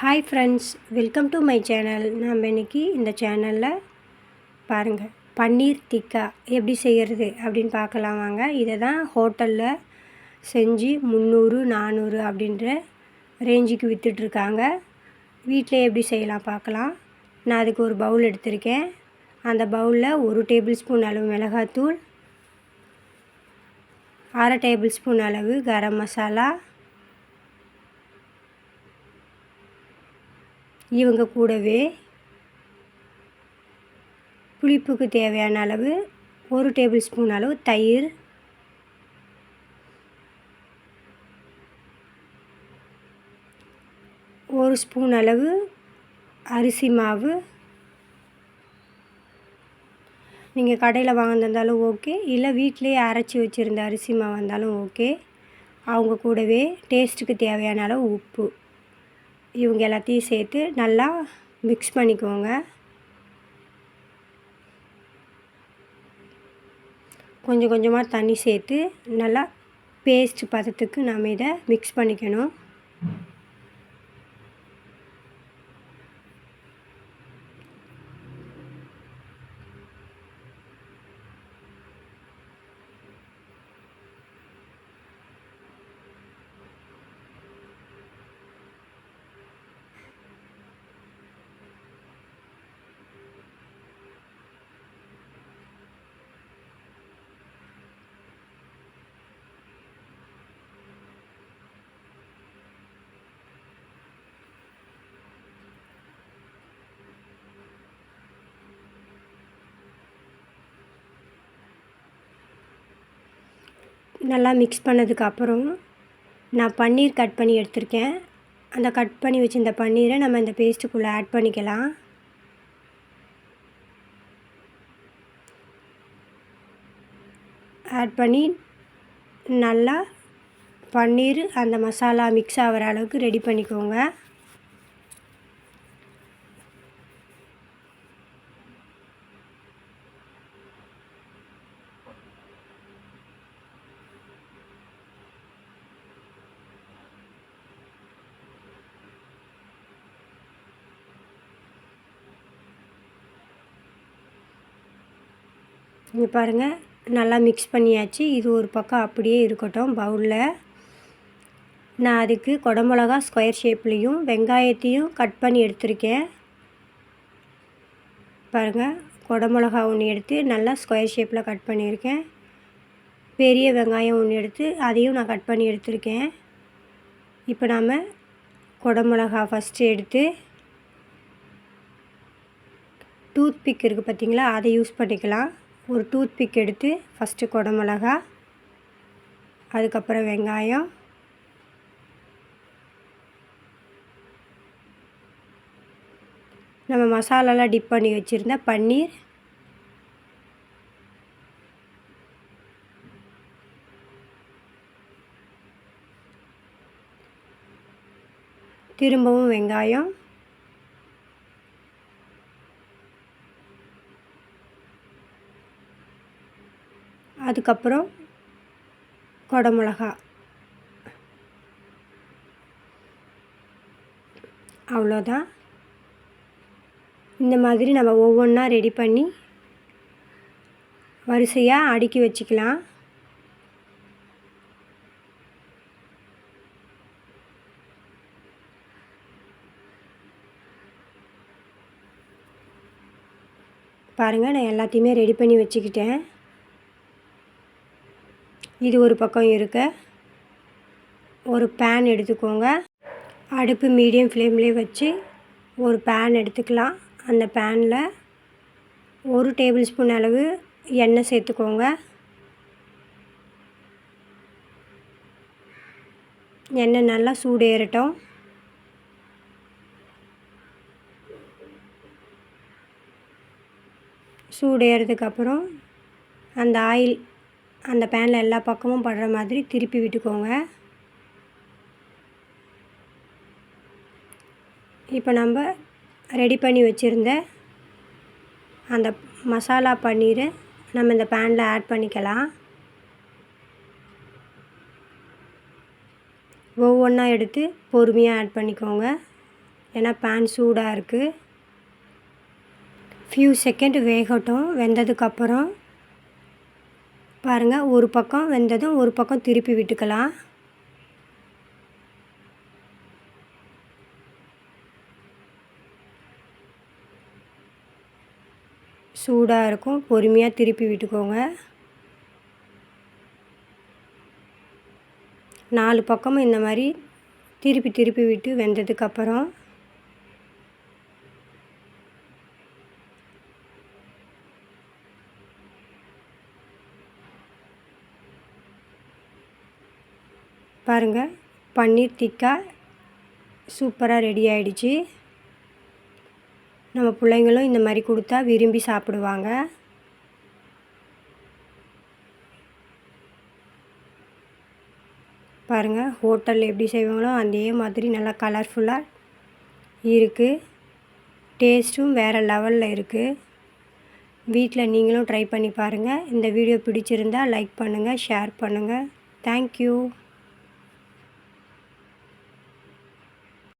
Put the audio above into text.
Hi friends welcome to my channel நம்ம இன்றைக்கி இந்த சேனலில் பாருங்கள் பன்னீர் திக்கா எப்படி செய்கிறது அப்படின்னு பார்க்கலாம் வாங்க. இதை தான் ஹோட்டலில் செஞ்சு முந்நூறு நானூறு அப்படின்ற ரேஞ்சுக்கு விற்றுட்ருக்காங்க வீட்டில் எப்படி செய்யலாம் பார்க்கலாம். நான் அதுக்கு ஒரு பவுல் எடுத்திருக்கேன். அந்த பவுலில் ஒரு டேபிள் ஸ்பூன் அளவு மிளகாத்தூள் அரை டேபிள் ஸ்பூன் அளவு கரம் மசாலா இவங்க கூடவே புளிப்புக்கு தேவையான அளவு ஒரு டேபிள் ஸ்பூன் அளவு தயிர் ஒரு ஸ்பூன் அளவு அரிசி மாவு. நீங்கள் கடையில் வாங்கியிருந்தாலும் ஓகே இல்லை வீட்டிலே அரைச்சி வச்சுருந்த அரிசி மாவு இருந்தாலும் ஓகே. அவங்க கூடவே டேஸ்ட்டுக்கு தேவையான அளவு உப்பு. இவங்க எல்லாத்தையும் சேர்த்து நல்லா மிக்ஸ் பண்ணிக்கோங்க. கொஞ்சம் கொஞ்சமாக தண்ணி சேர்த்து நல்லா பேஸ்ட் பதத்துக்கு நம்ம இதை மிக்ஸ் பண்ணிக்கணும். நல்லா மிக்ஸ் பண்ணதுக்கப்புறம் நான் பன்னீர் கட் பண்ணி எடுத்திருக்கேன். அந்த கட் பண்ணி வச்சுருந்த பன்னீரை நம்ம இந்த பேஸ்ட்டுக்குள்ளே ஆட் பண்ணிக்கலாம். ஆட் பண்ணி நல்லா பன்னீர் அந்த மசாலா மிக்ஸ் ஆகிற அளவுக்கு ரெடி பண்ணிக்கோங்க. இங்கே பாருங்கள் நல்லா மிக்ஸ் பண்ணியாச்சு. இது ஒரு பக்கம் அப்படியே இருக்கட்டும் பவுலில் நான் அதுக்கு குடமிளகா ஸ்கொயர் ஷேப்லேயும் வெங்காயத்தையும் கட் பண்ணி எடுத்திருக்கேன். பாருங்கள் குடமிளகா ஒன்று எடுத்து நல்லா ஸ்கொயர் ஷேப்பில் கட் பண்ணியிருக்கேன். பெரிய வெங்காயம் ஒன்று எடுத்து அதையும் நான் கட் பண்ணி எடுத்திருக்கேன். இப்போ நாம் குடமிளகா ஃபஸ்ட்டு எடுத்து டூத் பிக் இருக்குது பார்த்திங்களா அதை யூஸ் பண்ணிக்கலாம். ஒரு டூத் பிக் எடுத்து ஃபஸ்ட்டு குடமிளகா அதுக்கப்புறம் வெங்காயம் நம்ம மசாலாலாம் டிப் பண்ணி வச்சுருந்த பன்னீர் திரும்பவும் வெங்காயம் அதுக்கப்புறம் குடமிளகா. அவ்வளோதான். இந்த மாதிரி நம்ம ஒவ்வொன்றா ரெடி பண்ணி வரிசையாக அடுக்கி வச்சுக்கலாம். பாருங்கள் நான் எல்லாத்தையுமே ரெடி பண்ணி வச்சுக்கிட்டேன். இது ஒரு பக்கம் இருக்க. ஒரு பேன் எடுத்துக்கோங்க. அடுப்பு மீடியம் ஃப்ளேம்லேயே வச்சு ஒரு பேன் எடுத்துக்கலாம். அந்த பேனில் ஒரு டேபிள் ஸ்பூன் அளவு எண்ணெய் சேர்த்துக்கோங்க. எண்ணெய் நல்லா சூடு ஏறட்டும் சூடு அந்த ஆயில் அந்த பேனில் எல்லா பக்கமும் படுற மாதிரி திருப்பி விட்டுக்கோங்க. இப்போ நம்ம ரெடி பண்ணி வச்சுருந்த அந்த மசாலா பன்னீரை நம்ம இந்த பேனில் ஆட் பண்ணிக்கலாம். ஒவ்வொன்றா எடுத்து பொறுமையாக ஆட் பண்ணிக்கோங்க. ஏன்னா பேன் சூடாக இருக்குது ஃபியூ செகண்ட் வேகட்டும். வெந்ததுக்கப்புறம் பாருங்கள் ஒரு பக்கம் வெந்ததும் ஒரு பக்கம் திருப்பி விட்டுக்கலாம். சூடாக இருக்கும் பொறுமையாக திருப்பி விட்டுக்கோங்க. நாலு பக்கமும் இந்த மாதிரி திருப்பி திருப்பி விட்டு வெந்ததுக்கப்புறம் பாருங்கள் பன்னீர் திக்கா சூப்பராக ரெடி ஆகிடுச்சு நம்ம பிள்ளைங்களும் இந்த மாதிரி கொடுத்தா விரும்பி சாப்பிடுவாங்க. பாருங்கள் ஹோட்டலில் எப்படி செய்வாங்களோ அதே மாதிரி நல்லா கலர்ஃபுல்லாக இருக்குது டேஸ்ட்டும் வேறு லெவலில் இருக்குது வீட்டில் நீங்களும் ட்ரை பண்ணி பாருங்கள் இந்த வீடியோ பிடிச்சிருந்தால் லைக் பண்ணுங்கள் ஷேர் பண்ணுங்கள் தேங்க்யூ